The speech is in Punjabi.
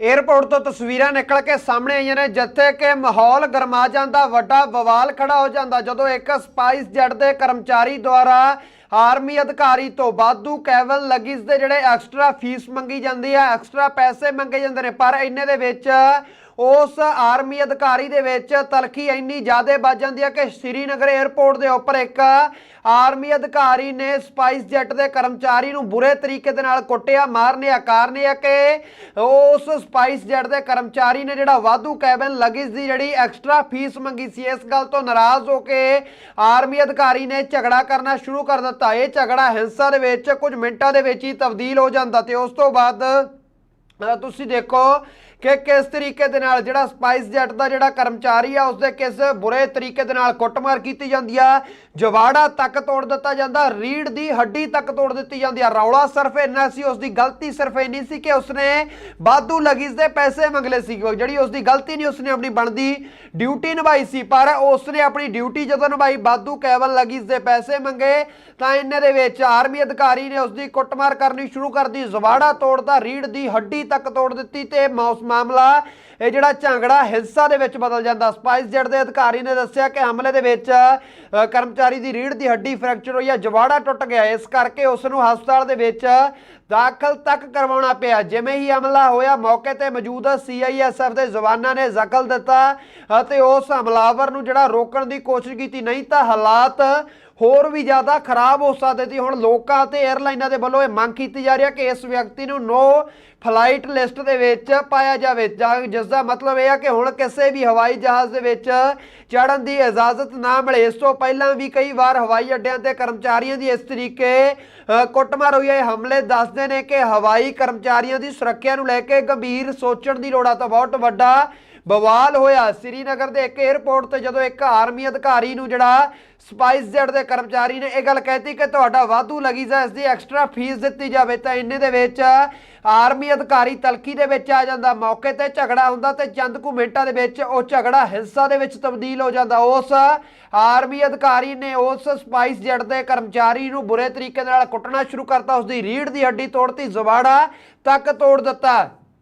ਏਅਰਪੋਰਟ ਤੋਂ ਤਸਵੀਰਾਂ ਨਿਕਲ ਕੇ ਸਾਹਮਣੇ ਆਈਆਂ ਨੇ, ਜਿੱਥੇ ਕਿ ਮਾਹੌਲ ਗਰਮਾ ਜਾਂਦਾ, ਵੱਡਾ ਬਵਾਲ ਖੜਾ ਹੋ ਜਾਂਦਾ, ਜਦੋਂ ਇੱਕ ਸਪਾਈਸ ਜੈਟ ਦੇ ਕਰਮਚਾਰੀ ਦੁਆਰਾ ਆਰਮੀ ਅਧਿਕਾਰੀ ਤੋਂ ਵਾਧੂ ਕੈਵਲ ਲਗਿਸ ਦੇ ਜਿਹੜੇ ਐਕਸਟਰਾ ਫੀਸ ਮੰਗੀ ਜਾਂਦੀ ਹੈ, ਐਕਸਟਰਾ ਪੈਸੇ ਮੰਗੇ ਜਾਂਦੇ ਨੇ, ਪਰ ਇੰਨੇ ਦੇ ਵਿੱਚ ਉਸ ਆਰਮੀ ਅਧਿਕਾਰੀ ਦੇ ਵਿੱਚ ਤਲਖੀ ਇੰਨੀ ਜ਼ਿਆਦਾ ਵੱਜ ਜਾਂਦੀ ਹੈ ਕਿ ਸ਼੍ਰੀਨਗਰ 에ਅਰਪੋਰਟ ਦੇ ਉੱਪਰ ਇੱਕ ਆਰਮੀ ਅਧਿਕਾਰੀ ਨੇ ਸਪਾਈਸ ਜੈਟ ਦੇ ਕਰਮਚਾਰੀ ਨੂੰ ਬੁਰੇ ਤਰੀਕੇ ਦੇ ਨਾਲ ਕੁੱਟਿਆ ਮਾਰਨਿਆ ਆ, ਕਾਰਨ ਇਹ ਹੈ ਕਿ ਉਸ ਸਪਾਈਸ ਜੈਟ ਦੇ ਕਰਮਚਾਰੀ ਨੇ ਜਿਹੜਾ ਵਾਧੂ ਕੈਬਨ ਲਗਿਸ ਦੀ ਜਿਹੜੀ ਐਕਸਟਰਾ ਫੀਸ ਮੰਗੀ ਸੀ, ਇਸ ਗੱਲ ਤੋਂ ਨਾਰਾਜ਼ ਹੋ ਕੇ ਆਰਮੀ ਅਧਿਕਾਰੀ ਨੇ ਝਗੜਾ ਕਰਨਾ ਸ਼ੁਰੂ ਕਰ ਦਿੱਤਾ। ਇਹ ਝਗੜਾ ਹਿੰਸਾ ਦੇ ਵਿੱਚ ਕੁਝ ਮਿੰਟਾਂ ਦੇ ਵਿੱਚ ਹੀ ਤਬਦੀਲ ਹੋ ਜਾਂਦਾ ਤੇ ਉਸ ਤੋਂ ਬਾਅਦ ਤੁਸੀਂ ਦੇਖੋ ਕਿ ਕਿਸ ਤਰੀਕੇ ਦੇ ਨਾਲ ਜਿਹੜਾ ਸਪਾਈਸ ਜੈਟ ਦਾ ਜਿਹੜਾ ਕਰਮਚਾਰੀ ਆ, ਉਸਦੇ ਕਿਸ ਬੁਰੇ ਤਰੀਕੇ ਦੇ ਨਾਲ ਕੁੱਟਮਾਰ ਕੀਤੀ ਜਾਂਦੀ ਆ? ਜਵਾੜਾ ਤੱਕ ਤੋੜ ਦਿੱਤਾ ਜਾਂਦਾ, ਰੀੜ ਦੀ ਹੱਡੀ ਤੱਕ ਤੋੜ ਦਿੱਤੀ ਜਾਂਦੀ ਆ। ਰੌਲਾ ਸਿਰਫ ਇੰਨਾ ਸੀ, ਉਸਦੀ ਗਲਤੀ ਸਿਰਫ ਇੰਨੀ ਸੀ ਕਿ ਉਸਨੇ ਬਾਦੂ ਲਗੀਜ਼ ਦੇ ਪੈਸੇ ਮੰਗਲੇ ਸੀ। ਜਿਹੜੀ ਉਸਦੀ ਗਲਤੀ ਨਹੀਂ, ਉਸਨੇ ਆਪਣੀ ਬਣਦੀ ਡਿਊਟੀ ਨਿਭਾਈ ਸੀ, ਪਰ ਉਸਨੇ ਆਪਣੀ ਡਿਊਟੀ ਜਦੋਂ ਨਿਭਾਈ ਬਾਦੂ ਕੇਵਲ ਲਗੀਜ਼ ਦੇ ਪੈਸੇ ਮੰਗੇ, ਤਾਂ ਇਹਨਾਂ ਦੇ ਵਿੱਚ ਆਰਮੀ ਅਧਿਕਾਰੀ ਨੇ ਉਸਦੀ ਕੁੱਟਮਾਰ ਕਰਨੀ ਸ਼ੁਰੂ ਕਰ ਦਿੱਤੀ। ਜ਼ਵਾੜਾ ਤੋੜਦਾ, ਰੀੜ ਦੀ ਹੱਡੀ ਤੱਕ ਤੋੜ ਦਿੱਤੀ ਤੇ ਮੌਸ ਮਾਮਲਾ ਇਹ ਜਿਹੜਾ ਝਾਂਗੜਾ ਹਿੰਸਾ ਦੇ ਵਿੱਚ ਬਦਲ ਜਾਂਦਾ। ਸਪਾਈਸ ਜੈਟ ਦੇ ਅਧਿਕਾਰੀ ਨੇ ਦੱਸਿਆ ਕਿ ਹਮਲੇ ਦੇ ਵਿੱਚ ਕਰਮਚਾਰੀ ਦੀ ਰੀੜ ਦੀ ਹੱਡੀ ਫ੍ਰੈਕਚਰ ਹੋਈ ਹੈ, ਜਵਾੜਾ ਟੁੱਟ ਗਿਆ। ਇਸ ਕਰਕੇ ਉਸ ਨੂੰ ਹਸਪਤਾਲ ਦੇ ਵਿੱਚ ਦਾਖਲ ਤੱਕ ਕਰਵਾਉਣਾ ਪਿਆ। ਜਿਵੇਂ ਹੀ ਹਮਲਾ ਹੋਇਆ, ਮੌਕੇ ਤੇ ਮੌਜੂਦ ਸੀਆਈਐਸਐਫ ਦੇ ਜਵਾਨਾਂ ਨੇ ਜ਼ਖਲ ਦਿੱਤਾ ਅਤੇ ਉਸ ਹਮਲਾਵਰ ਨੂੰ ਜਿਹੜਾ ਰੋਕਣ ਦੀ ਕੋਸ਼ਿਸ਼ ਕੀਤੀ, ਨਹੀਂ ਤਾਂ ਹਾਲਾਤ ਹੋਰ ਵੀ ਜ਼ਿਆਦਾ ਖਰਾਬ ਹੋ ਸਕਦੇ ਸੀ। ਹੁਣ ਲੋਕਾਂ ਤੇ 에ਅਰਲਾਈਨਾਂ ਦੇ ਵੱਲੋਂ ਇਹ ਮੰਗ ਕੀਤੀ ਜਾ ਰਹੀ ਹੈ ਕਿ ਇਸ ਵਿਅਕਤੀ ਨੂੰ ਨੋ ਫਲਾਈਟ ਲਿਸਟ ਦੇ ਵਿੱਚ ਪਾਇਆ ਜਾਵੇ। ਜਾਂ ਜਿਸ ਦਾ ਮਤਲਬ ਇਹ ਹੈ ਕਿ ਹੁਣ ਕਿਸੇ ਵੀ ਹਵਾਈ ਜਹਾਜ਼ ਦੇ ਵਿੱਚ ਚੜ੍ਹਨ ਦੀ ਇਜਾਜ਼ਤ ਨਾ ਮਿਲੇ। ਇਸ ਤੋਂ ਪਹਿਲਾਂ ਵੀ ਕਈ ਵਾਰ ਹਵਾਈ ਅੱਡਿਆਂ ਤੇ ਕਰਮਚਾਰੀਆਂ ਦੀ ਇਸ ਤਰੀਕੇ ਕੁੱਟਮਾਰ ਹੋਈ ਹੈ। ਹਮਲੇ ਦੱਸਦੇ ਨੇ ਕਿ ਹਵਾਈ ਕਰਮਚਾਰੀਆਂ ਦੀ ਸੁਰੱਖਿਆ ਨੂੰ ਲੈ ਕੇ ਗੰਭੀਰ ਸੋਚਣ ਦੀ ਲੋੜ ਆ। ਤਾਂ ਬਹੁਤ ਵੱਡਾ ਬਵਾਲ ਹੋਇਆ। ਸ੍ਰੀਨਗਰ ਦੇ ਇੱਕ 에ਅਰਪੋਰਟ ਤੇ ਜਦੋਂ ਇੱਕ ਆਰਮੀ ਅਧਿਕਾਰੀ ਨੂੰ ਜਿਹੜਾ ਸਪਾਈਸ ਜੈਟ ਦੇ ਕਰਮਚਾਰੀ ਨੇ ਇਹ ਗੱਲ ਕਹਿਤੀ ਕਿ ਤੁਹਾਡਾ ਵਾਧੂ ਲਗੀਜ਼ਾ ਇਸ ਦੀ ਐਕਸਟਰਾ ਫੀਸ ਦਿੱਤੀ ਜਾਵੇ ਤਾਂ ਇੰਨੇ ਦੇ ਵਿੱਚ ਆਰਮੀ ਅਧਿਕਾਰੀ ਤਲਖੀ ਦੇ ਵਿੱਚ ਆ ਜਾਂਦਾ। ਮੌਕੇ ਤੇ ਝਗੜਾ ਹੁੰਦਾ ਤੇ ਚੰਦ ਕੁ ਮਿੰਟਾਂ ਦੇ ਵਿੱਚ ਉਹ ਝਗੜਾ ਹਿੰਸਾ ਦੇ ਵਿੱਚ ਤਬਦੀਲ ਹੋ ਜਾਂਦਾ। ਉਸ ਆਰਮੀ ਅਧਿਕਾਰੀ ਨੇ ਉਸ ਸਪਾਈਸ ਜੈਟ ਦੇ ਕਰਮਚਾਰੀ ਨੂੰ ਬੁਰੇ ਤਰੀਕੇ ਨਾਲ ਕੁੱਟਣਾ ਸ਼ੁਰੂ ਕਰਤਾ। ਉਸ ਦੀ ਰੀੜ ਦੀ ਹੱਡੀ ਤੋੜਤੀ ਜ਼ਵਾੜਾ ਤੱਕ ਤੋੜ ਦਿੱਤਾ।